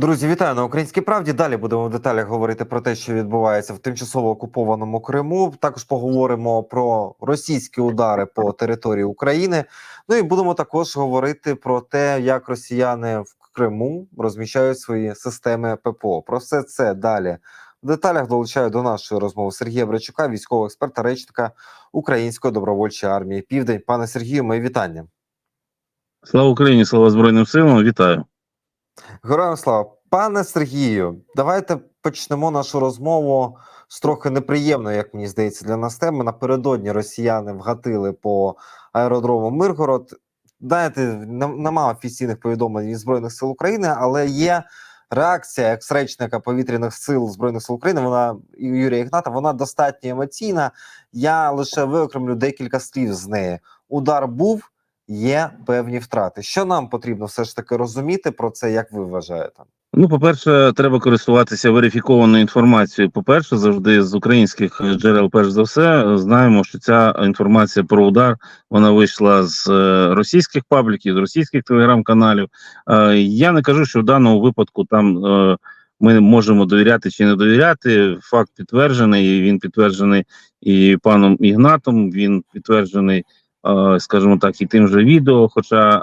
Друзі, вітаю на українській правді. Далі будемо в деталях говорити про те, що відбувається в тимчасово окупованому Криму. Також поговоримо про російські удари по території України. Ну і будемо також говорити про те, як росіяни в Криму розміщають свої системи ППО. Про все це далі в деталях долучаю до нашої розмови Сергія Брачука, військового експерта, речника Української добровольчої армії. Південь, пане Сергію, мої вітання. Слава Україні, слава Збройним силам, вітаю. Героям слава, пане Сергію, давайте почнемо нашу розмову з трохи неприємної, як мені здається, для нас теми. Напередодні росіяни вгатили по аеродрому Миргород. Знаєте, нема офіційних повідомлень від збройних сил України, але є реакція екс-речника повітряних сил збройних сил України. Вона Юрія Ігната, вона достатньо емоційна. Я лише виокремлю декілька слів з неї. Удар був є певні втрати. Що нам потрібно все ж таки розуміти про це, як ви вважаєте? Ну, по-перше, треба користуватися верифікованою інформацією. По-перше, завжди з українських джерел, перш за все, знаємо, що ця інформація про удар вона вийшла з е, російських пабліків, з російських телеграм-каналів. Е, я не кажу, що в даному випадку там е, ми можемо довіряти чи не довіряти. Факт підтверджений. Він підтверджений і паном Ігнатом. Він підтверджений. Скажімо так, і тим же відео. Хоча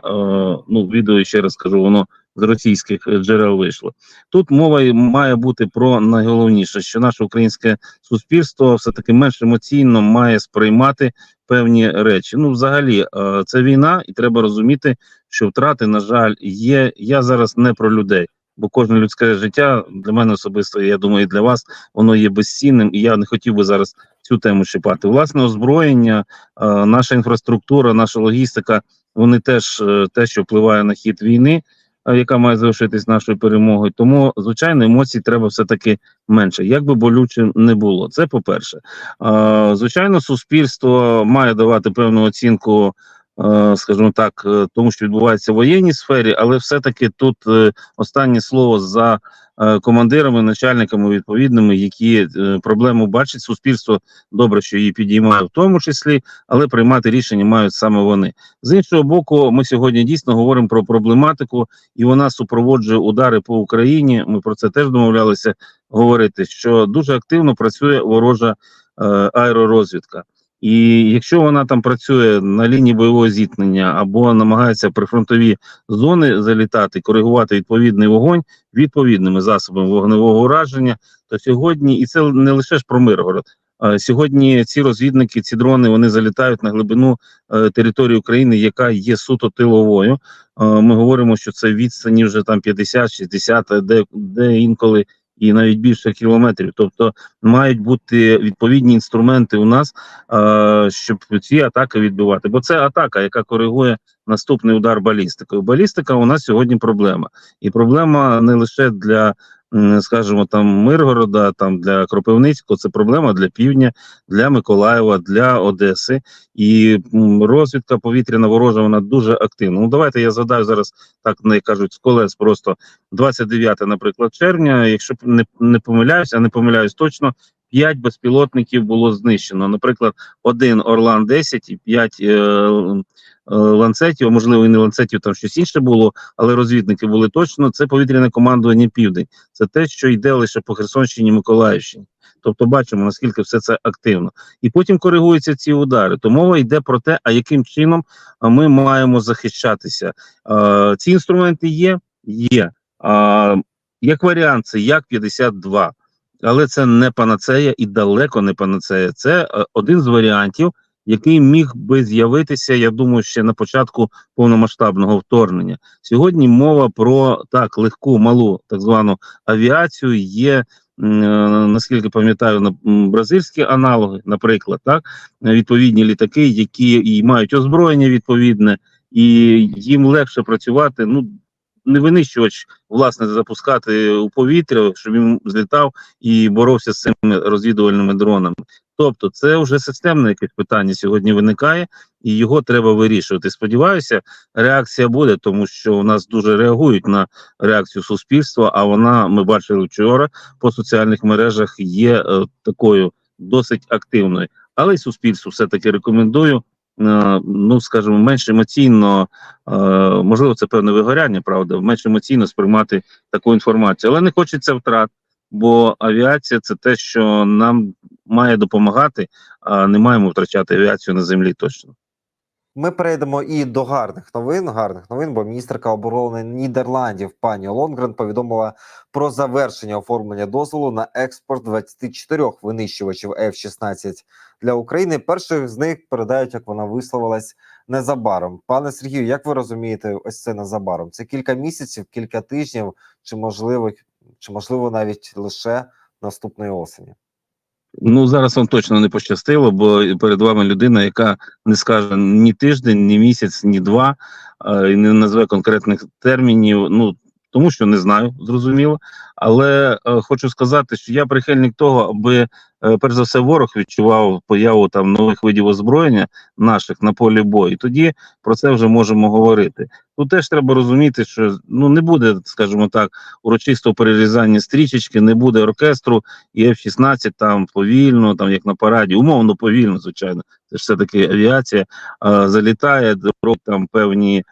ну відео ще раз кажу, воно з російських джерел вийшло. Тут мова має бути про найголовніше, що наше українське суспільство все таки менш емоційно має сприймати певні речі. Ну, взагалі, це війна, і треба розуміти, що втрати, на жаль, є. Я зараз не про людей. Бо кожне людське життя для мене особисто, я думаю, і для вас воно є безцінним, і я не хотів би зараз цю тему чіпати. Власне озброєння, е, наша інфраструктура, наша логістика вони теж е, те, що впливає на хід війни, е, яка має завершитись нашою перемогою. Тому, звичайно, емоцій треба все таки менше, як би болюче не було. Це по перше. Звичайно, суспільство має давати певну оцінку. Скажімо так, тому що відбувається в воєнній сфері, але все-таки тут останнє слово за Е, командирами, начальниками відповідними, які е, проблему бачать суспільство. Добре, що її підіймає в тому числі, але приймати рішення мають саме вони. З іншого боку, ми сьогодні дійсно говоримо про проблематику, і вона супроводжує удари по Україні. Ми про це теж домовлялися говорити. Що дуже активно працює ворожа е, аеророзвідка. І якщо вона там працює на лінії бойового зіткнення або намагається при фронтові зони залітати, коригувати відповідний вогонь відповідними засобами вогневого ураження, то сьогодні і це не лише ж про Миргород. Сьогодні ці розвідники, ці дрони вони залітають на глибину е, території України, яка є суто тиловою. Е, ми говоримо, що це відстані вже там 50-60, де де інколи і навіть більше кілометрів. Тобто мають бути відповідні інструменти у нас, е, щоб ці атаки відбивати. Бо це атака, яка коригує наступний удар балістикою. Балістика у нас сьогодні проблема, і проблема не лише для скажімо, там Миргорода, там для Кропивницького, це проблема для півдня, для Миколаєва, для Одеси. І розвідка повітряна ворожа вона дуже активна. Ну давайте я згадаю зараз, так не кажуть, з колес просто 29, наприклад, червня. Якщо не не помиляюсь, а не помиляюсь точно. П'ять безпілотників було знищено. Наприклад, один Орлан 10 і п'ять е, Е, ланцетів, можливо, і не ланцетів, там щось інше було, але розвідники були точно. Це повітряне командування Південь. Це те, що йде лише по Херсонщині, Миколаївщині. Тобто бачимо, наскільки все це активно, і потім коригуються ці удари. То мова йде про те, а яким чином ми маємо захищатися. А, ці інструменти є, є. А, як варіант, це як 52 але це не панацея і далеко не панацея. Це е, один з варіантів який міг би з'явитися, я думаю, ще на початку повномасштабного вторгнення. Сьогодні мова про так легку малу так звану авіацію є. Е, наскільки пам'ятаю, на бразильські аналоги, наприклад, так відповідні літаки, які і мають озброєння відповідне, і їм легше працювати. Ну не винищувач власне запускати у повітря, щоб він злітав і боровся з цими розвідувальними дронами. Тобто, це вже системне якесь питання сьогодні виникає, і його треба вирішувати. Сподіваюся, реакція буде, тому що у нас дуже реагують на реакцію суспільства. А вона ми бачили вчора по соціальних мережах є е, такою досить активною. Але й суспільству все таки рекомендую ну скажімо, менш емоційно, е, можливо, це певне вигоряння, правда, менш емоційно сприймати таку інформацію, але не хочеться втрат, бо авіація це те, що нам має допомагати, а не маємо втрачати авіацію на землі точно. Ми перейдемо і до гарних новин. Гарних новин, бо міністерка оборони Нідерландів пані Лонгрен повідомила про завершення оформлення дозволу на експорт 24 винищувачів F-16 для України. Перших з них передають, як вона висловилась незабаром. Пане Сергію, як ви розумієте, ось це незабаром? Це кілька місяців, кілька тижнів, чи можливо, чи можливо навіть лише наступної осені? Ну зараз вам точно не пощастило, бо перед вами людина, яка не скаже ні тиждень, ні місяць, ні два, е, і не назве конкретних термінів. Ну тому що не знаю, зрозуміло. Але е, хочу сказати, що я прихильник того, аби е, перш за все ворог відчував появу там нових видів озброєння наших на полі бою. Тоді про це вже можемо говорити. Тут теж треба розуміти, що ну не буде, скажімо так, урочистого перерізання стрічечки, не буде оркестру і F-16 там повільно, там як на параді, умовно повільно, звичайно. Це ж все-таки авіація а, залітає, робить там певні е,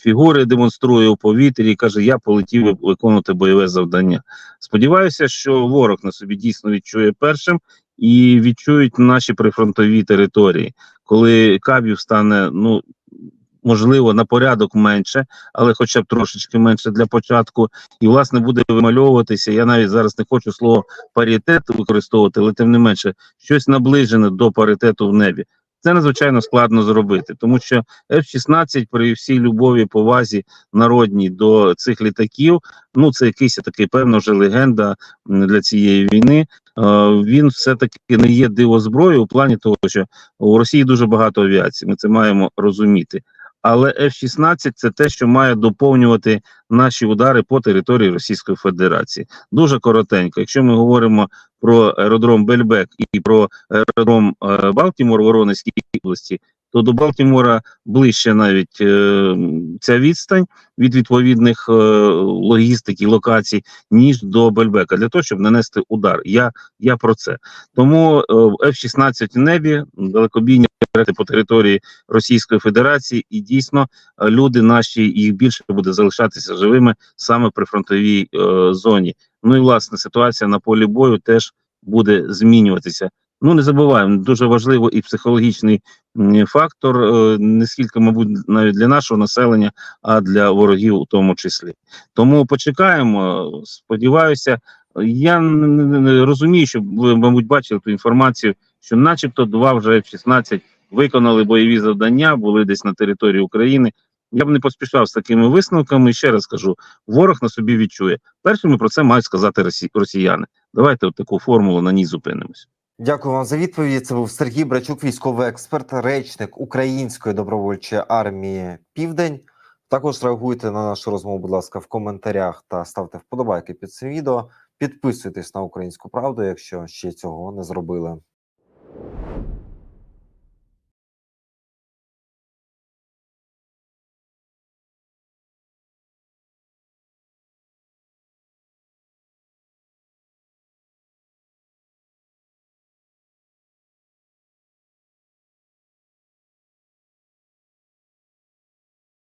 фігури, демонструє у повітрі і каже: Я полетів ви- виконувати бойове завдання. Сподіваюся, що ворог на собі дійсно відчує першим і відчують наші прифронтові території, коли кабів стане ну. Можливо, на порядок менше, але хоча б трошечки менше для початку, і власне буде вимальовуватися. Я навіть зараз не хочу слово паритет використовувати, але тим не менше, щось наближене до паритету в небі. Це надзвичайно складно зробити, тому що F-16 при всій любові, повазі народній до цих літаків, ну це якийсь такий певна вже легенда для цієї війни. Е, Він все-таки не є дивозброєю у плані того, що у Росії дуже багато авіації. Ми це маємо розуміти. Але F-16 це те, що має доповнювати наші удари по території Російської Федерації. Дуже коротенько. Якщо ми говоримо про аеродром Бельбек і про аеродром е, Балтімор Воронезькій області, то до Балтімора ближче навіть е, ця відстань від відповідних е, логістик і локацій, ніж до Бельбека, для того, щоб нанести удар. Я, я про це. Тому е, F-16 в небі, далекобійні по території Російської Федерації, і дійсно е, люди наші їх більше буде залишатися живими саме при фронтовій е, зоні. Ну і власне ситуація на полі бою теж буде змінюватися. Ну не забуваємо, дуже важливо і психологічний фактор, е, не скільки, мабуть, навіть для нашого населення, а для ворогів у тому числі. Тому почекаємо. Сподіваюся, я розумію, що ви, мабуть, бачили ту інформацію, що, начебто, два вже F-16 виконали бойові завдання, були десь на території України. Я б не поспішав з такими висновками. Ще раз кажу: ворог на собі відчує. Першими про це мають сказати росіяни. Давайте от таку формулу на ній зупинимось. Дякую вам за відповідь. Це був Сергій Брачук, військовий експерт, речник Української добровольчої армії Південь. Також реагуйте на нашу розмову, будь ласка, в коментарях та ставте вподобайки під цим відео. Підписуйтесь на українську правду, якщо ще цього не зробили.